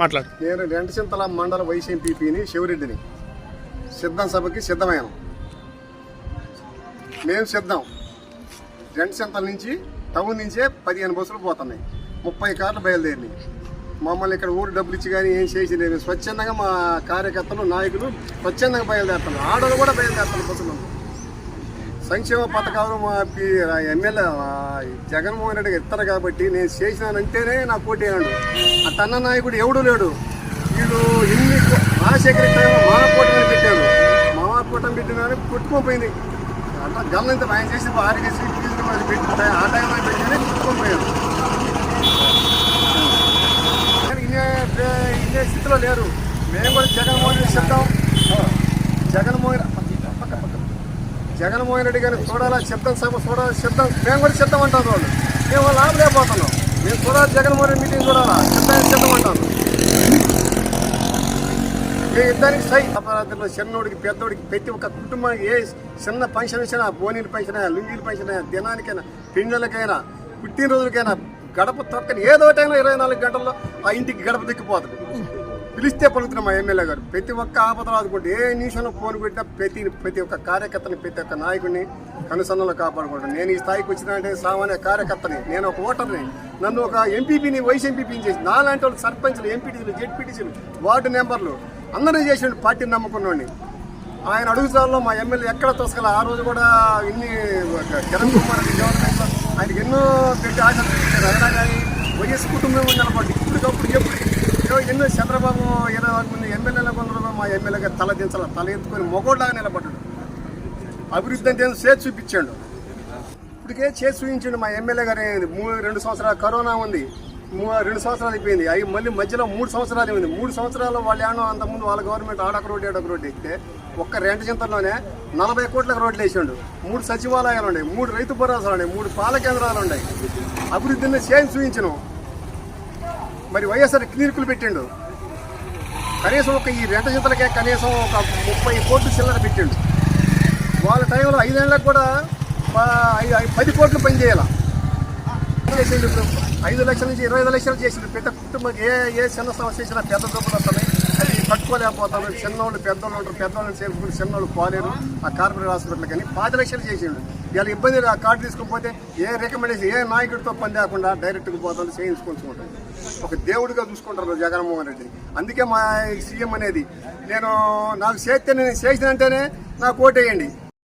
మాట్లాడు. నేను రెంటచింతల మండల వైసీపీని శివరెడ్డిని. సిద్ధం సభకి సిద్ధమయ్యాను. మేము సిద్ధం. రెంటచింతల నుంచి టౌన్ నుంచే పదిహేను బస్సులు పోతున్నాయి. ముప్పై కార్లు బయలుదేరినాయి. మమ్మల్ని ఇక్కడ ఊరు డబ్బులు ఇచ్చి కానీ ఏం చేసి లేదు స్వచ్ఛందంగా మా కార్యకర్తలు నాయకులు స్వచ్ఛందంగా బయలుదేరుతున్నారు. ఆడలు కూడా బయలుదేరుతున్నారు బస్సులు. సంక్షేమ పథకాలు మా పి- ఎమ్మెల్యే జగన్మోహన్ రెడ్డి గారు ఇస్తారు కాబట్టి నేను చేసినానంటేనే నా పోటీ అన్నాడు. ఆ తన్న నాయకుడు ఎవడు లేడు. వీళ్ళు ఇన్ని రాజశేఖర టైంలో మా కూటమి పెట్టారు. మా కూటమి పెట్టిన పుట్టుకోపోయింది అట్లా గల్లంత ఆయన చేసి ఆరోగ్య సీట్ తీసుకుని పెట్టి ఆ టైంలో పెట్టినే పుట్టుకోపోయాను ఇన్ని ఇన్ని స్థితిలో లేరు. మేము కూడా జగన్మోహన్ రెడ్డి చెప్తాం. జగన్మోహన్ రెడ్డి గారిని చూడాలా శబ్దం సభ చూడాలి శబ్దం మేము కూడా శబ్దం అంటాం వాళ్ళు. మేము వాళ్ళు ఆపలేకపోతున్నాం మేము చూడాలి జగన్మోహన్ రెడ్డి మీటింగ్ చూడాలా శబ్దం శబ్దం అంటాను మేము ఇద్దరికి సై అపరాధంలో చిన్నోడికి పెద్దోడికి ప్రతి ఒక్క కుటుంబానికి ఏ చిన్న పెన్షన్ ఇచ్చినా బోనీలు పెన్షన్ లుంగీలు పెన్షన్ దినానికైనా పిండలకైనా పుట్టినరోజులకైనా గడప తొక్కని ఏదో టైంలో ఇరవై నాలుగు గంటల్లో ఆ ఇంటికి గడప దిక్కిపోతుంది పిలిస్తే పలుకుతున్న మా ఎమ్మెల్యే గారు. ప్రతి ఒక్క ఆపదలు ఆదుకుంటే ఏ నిమిషంలో ఫోన్ పెట్టినా ప్రతి ప్రతి ఒక్క కార్యకర్తని ప్రతి ఒక్క నాయకుడిని కనుసన్నలో కాపాడుకుంటాను నేను ఈ స్థాయికి వచ్చినంటే సామాన్య కార్యకర్తని నేను ఒక ఓటర్ని నన్ను ఒక ఎంపీపీని వైస్ ఎంపీపీని చేసి నాలాంటి వాళ్ళు సర్పంచ్లు ఎంపీటీసీలు జెడ్పీటీసీలు వార్డు మెంబర్లు అందరూ చేసిండు పార్టీని నమ్ముకున్నోడిని. ఆయన అడుగుతాల్లో మా ఎమ్మెల్యే ఎక్కడ తోసగల ఆ రోజు కూడా ఇన్ని జగన్ కుమార్ రెడ్డి ఆయనకి ఎన్నో పెట్టి ఆశలు అయినా కానీ వైఎస్ కుటుంబం నిలబడి ఇప్పుడు ఎప్పుడు ఏదో ఎన్నో చంద్రబాబు ఇరవై మంది ఎమ్మెల్యేల కొందరు మా ఎమ్మెల్యేగా తల దించాల తల ఎత్తుకొని మొగోడ్లాగా నిలబడ్డాడు. అభివృద్ధి అంటే చేసి చూపించాడు. ఇప్పటికే చేసి చూపించాడు మా ఎమ్మెల్యే గారు. మూ రెండు సంవత్సరాలు కరోనా ఉంది. రెండు సంవత్సరాలు అయిపోయింది. అవి మళ్ళీ మధ్యలో మూడు సంవత్సరాలు అయింది మూడు సంవత్సరాలు వాళ్ళు ఏమో అంతకుముందు వాళ్ళ గవర్నమెంట్ ఆడొక రోడ్డు ఏడొక రోడ్డు ఎక్కితే ఒక్క రెండు చింతల్లోనే నలభై కోట్లకు రోడ్లు వేసిండు. మూడు సచివాలయాలు ఉన్నాయి. మూడు రైతు భరోసాలు ఉన్నాయి. మూడు పాల కేంద్రాలు ఉన్నాయి. అభివృద్ధిని చేసి చూపించను. మరి వైఎస్ఆర్ క్లినిక్లు పెట్టిండు. కనీసం ఒక ఈ రెంట చింతలకే కనీసం ఒక ముప్పై కోట్లు చిల్లర పెట్టిండు. వాళ్ళ టైంలో ఐదేళ్ళకి కూడా పది కోట్లు పనిచేయాల చేసిండు ఐదు లక్షల నుంచి ఇరవై ఐదు లక్షలు చేసిండు. పెద్ద కుటుంబం ఏ ఏ చిన్న సమస్య చేసినా పెద్ద డబ్బులు వస్తున్నాయి అది కట్టుకోలేకపోతాను చిన్నోళ్ళు పెద్దోళ్ళు ఉంటారు. పెద్దోళ్ళని చేసుకుని చిన్నోళ్ళు పోలేరు. ఆ కార్పొరేట్ హాస్పిటల్ కానీ పాతి లక్షలు చేసిండు. ఇలా ఇబ్బంది ఆ కార్డు తీసుకోకపోతే ఏ రికమెండేషన్ ఏ నాయకుడితో పని లేకుండా డైరెక్ట్గా పోతాను చేయించుకుంటుకుంటాం ఒక దేవుడిగా చూసుకుంటారు జగన్మోహన్ రెడ్డి. అందుకే మా సీఎం అనేది నేను నాకు చేస్తే నేను చేసినంటేనే నాకు ఓటేయండి.